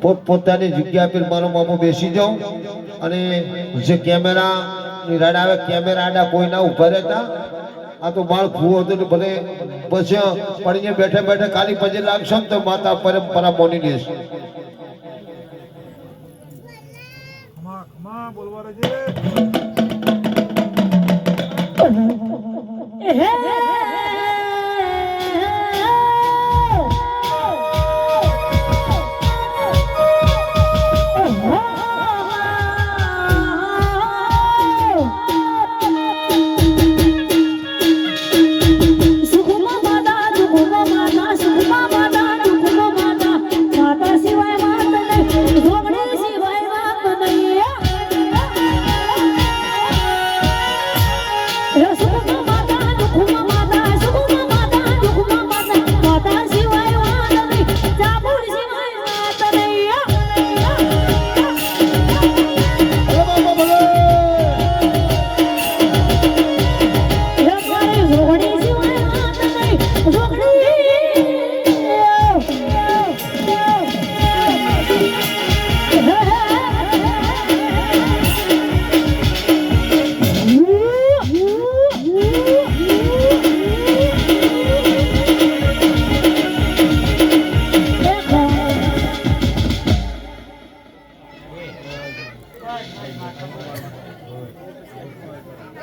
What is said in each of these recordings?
પોત પોતાની જગ્યા પર મારો મામો બેસી જાઉં અને જે કેમેરા ની રાડ આવે કેમેરા આડા કોઈ ના ઊભા રહેતા. આ તો બાળ ફૂવો હતો ને ભલે પછી પડીને બેઠે બેઠે ખાલી પછી લાગશો ને તો માતા પરંપરા મોની લેશે બોલવા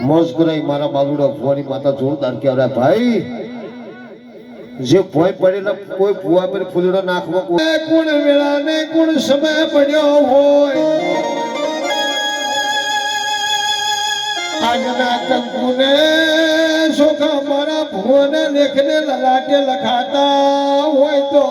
મોજ મારા બાલુડા ભુવાની માતા જોરદાર કહેવાય ભાઈ, જે ભોય પડેલા કોઈ ભુવા પર ફૂલડો નાખવા કોઈ કોણ વેળા ને કોણ સમય પડ્યો હોય. આજના કંકુને સોખા મારા ભુવને લેખને લલાટે લખાતા હોય તો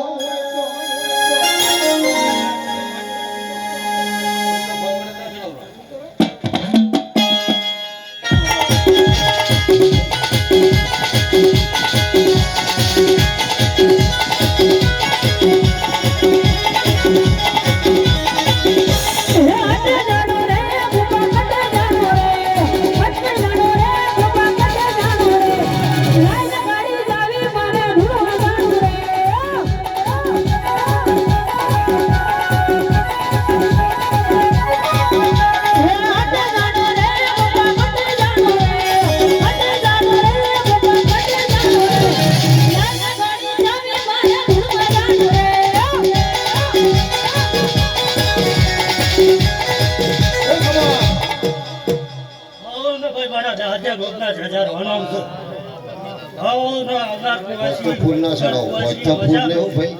તો ફૂલ ના ચડાવો હોય તો ફૂલ લેવું ભાઈ.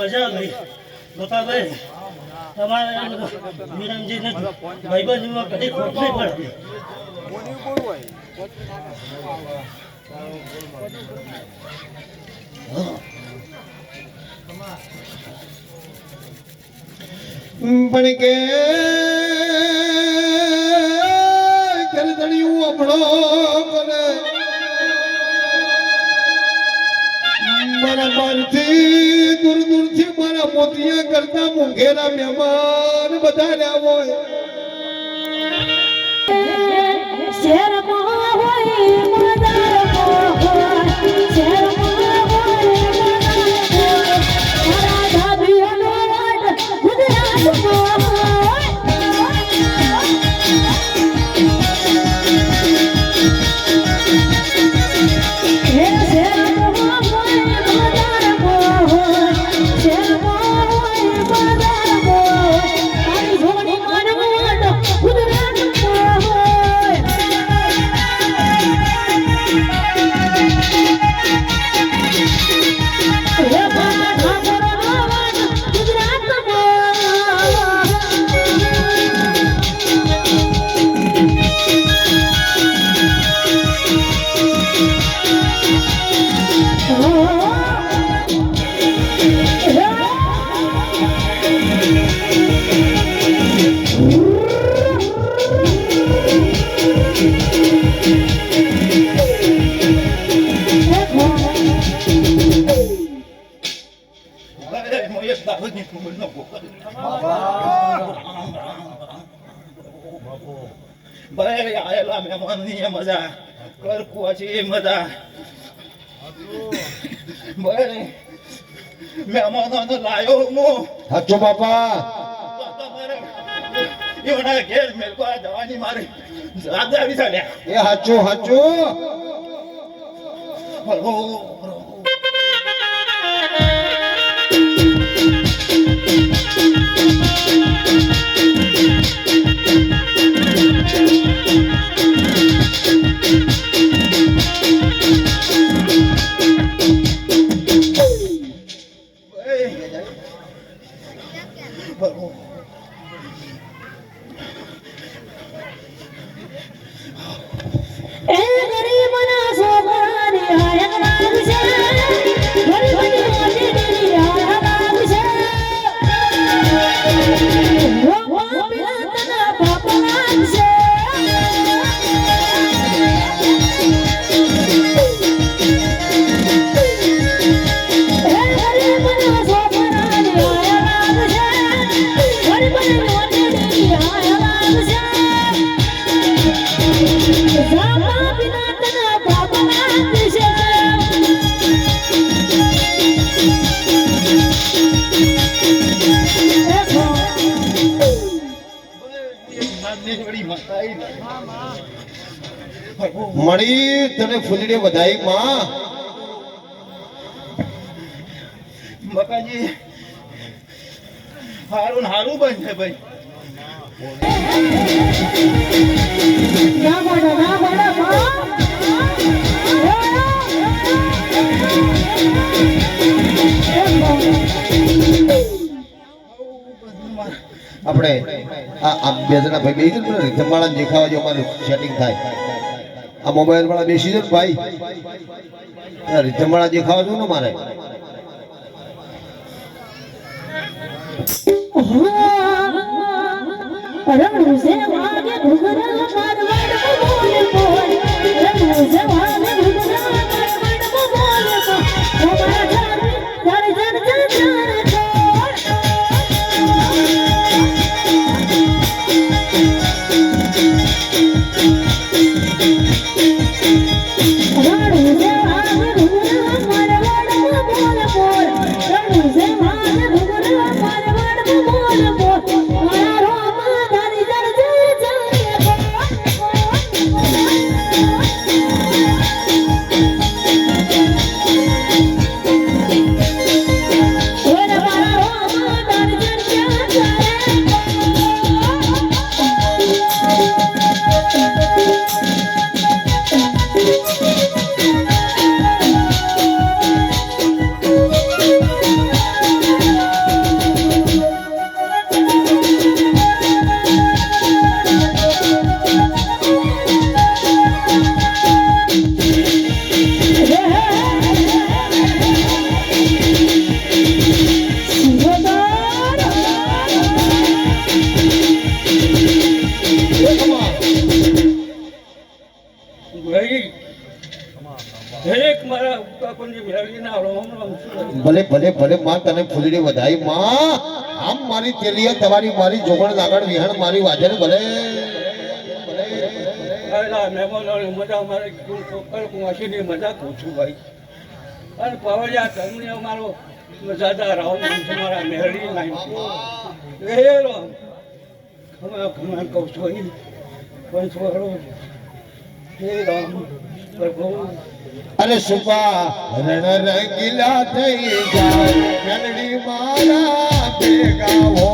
મજા ગઈ. ગોપાભાઈ તમારે વિરમજીને ભાઈબંધમાં કદી ખોટ નહીં પડતી. પણ કે મોતિયા કરતા મુંઘેરા મહેમાન બધા રહ્યા હોય ભાઈ આયેલા મહેમાનની મજા કર છે એ મજા. ભાઈ મહેમાનોને લાયો હું. સાચો બાપા. એવડા ઘેર મેલવા જવાની મારી રાજા છે લ્યા. એ સાચું સાચું મળી તને ફૂલડી વધાઈ માં. મકાજી હારું હારું બનશે ભાઈ. ના બોલો ના આપણે આ બે જણા ભાઈ બે જણા રીતમાળા દેખાવા જો અમારું સેટિંગ થાય. આ મોબાઈલ વાળા બેસી જો ને ભાઈ. રીતમાળા દેખાવા જો ને મારે. રણુ છે વાગે ઘુઘરા મારવાડ મારા ઉપકાકોને મેળવીના રોમ રોમ ભલે ભલે ભલે માં તને ફૂલડી વધાઈ માં. આમ મારી તેલિયા તમારી મારી જોગણ લાગણ વિહાણ મારી વાજે ભલે. મહેમાનોની મજા મારે કર કુંવાસીની મજા કહું છું ભાઈ. અને પાવડિયા તમને અમારો મજાદાર આવો નામ છે મારા મેળવી નામ રહેલો ખમા ખમા કહું છું પણ અરે સુપા રણ રંગીલા થઈ જાય મેલડી મારા ભેગા હો.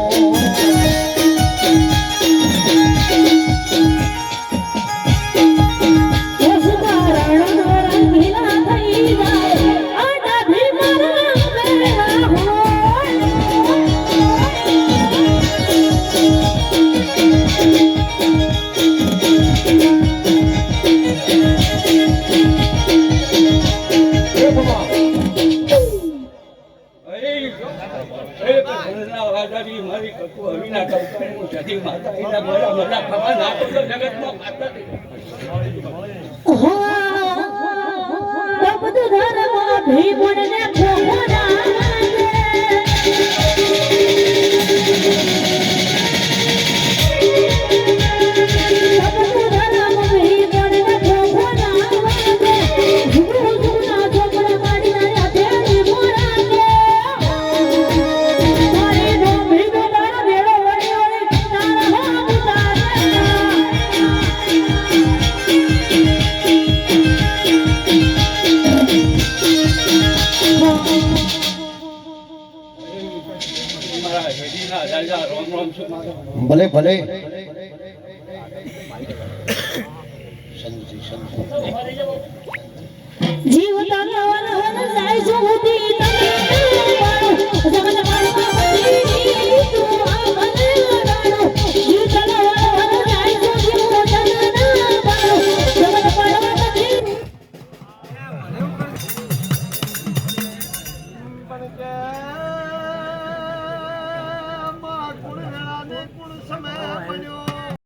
હા બધું